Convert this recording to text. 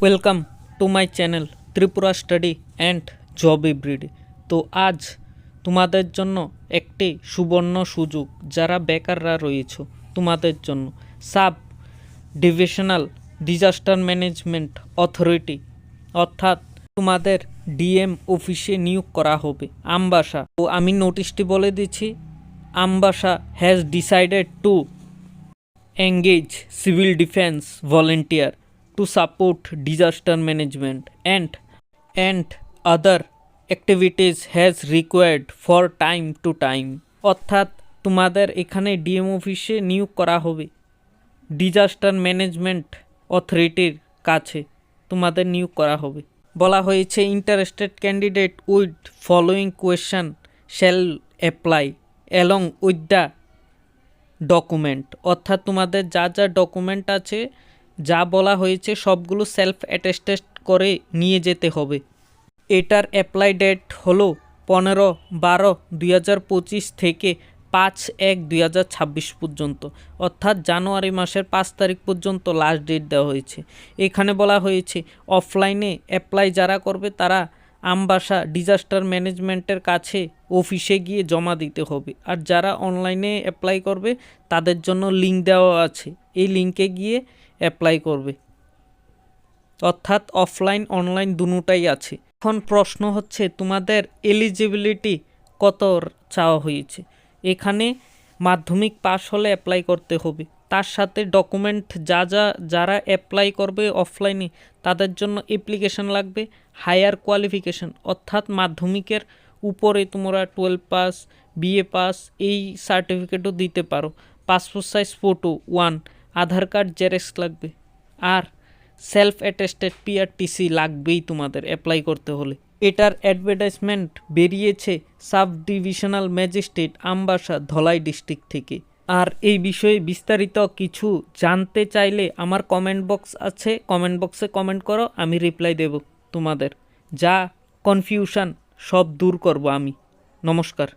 Welcome to my channel Tripura study and job everyday তো আজ তোমাদের জন্য একটি সুবর্ণ সুযোগ, যারা বেকাররা রয়েছে, তোমাদের জন্য। Sub divisional disaster management authority অর্থাৎ তোমাদের ডিএম অফিসে নিয়োগ করা হবে আমবাসা তো আমি নোটিশটি বলে দিচ্ছি Ambassa has decided to engage civil defense volunteer to support disaster management and and other activities has required for time to time. অর্থাৎ তোমাদের এখানে ডিএম অফিসে নিয়োগ করা হবে। ডিজাস্টার ম্যানেজমেন্ট অথরিটির কাছে তোমাদের নিয়োগ করা হবে। বলা হয়েছে interested candidate with following question shall apply along with the document অর্থাৎ তোমাদের যা যা ডকুমেন্ট আছে যা বলা হয়েছে সবগুলো সেলফ অ্যাটেস্টেড করে নিয়ে যেতে হবে। এটার অ্যাপ্লাই ডেট হলো পনেরো বারো দুই থেকে পাঁচ এক দুই পর্যন্ত, অর্থাৎ জানুয়ারি মাসের পাঁচ তারিখ পর্যন্ত লাস্ট ডেট দেওয়া হয়েছে। এখানে বলা হয়েছে অফলাইনে অ্যাপ্লাই যারা করবে তারা আমবাসা ডিজাস্টার ম্যানেজমেন্টের কাছে অফিসে গিয়ে জমা দিতে হবে। আর যারা অনলাইনে অ্যাপ্লাই করবে, তাদের জন্য লিঙ্ক দেওয়া আছে। এই লিঙ্কে গিয়ে অ্যাপ্লাই করবে। অর্থাৎ অফলাইন অনলাইন দুটাই আছে। এখন প্রশ্ন হচ্ছে, তোমাদের এলিজিবিলিটি কত চাওয়া হয়েছে? এখানে মাধ্যমিক পাস হলে অ্যাপ্লাই করতে হবে। তার সাথে ডকুমেন্ট যা যা, যারা অ্যাপ্লাই করবে অফলাইনে তাদের জন্য অ্যাপ্লিকেশন লাগবে হায়ার কোয়ালিফিকেশন অর্থাৎ মাধ্যমিকের উপরে তোমরা টুয়েলভ পাস বিএ পাস এই সার্টিফিকেটও দিতে পারো। Passport size photo one Aadhaar card xerox লাগবে। আর সেলফ অ্যাটেস্টেড পিআরটিসি লাগবেই তোমাদের অ্যাপ্লাই করতে হলে। এটার অ্যাডভার্টাইজমেন্ট বেরিয়েছে sub divisional magistrate Ambassa Dhalai district থেকে। আর এই বিষয়ে বিস্তারিত কিছু জানতে চাইলে আমার কমেন্ট বক্স আছে। কমেন্ট বক্সে কমেন্ট করো, আমি রিপ্লাই দেব তোমাদের। যা কনফিউশন সব দূর করব আমি। নমস্কার।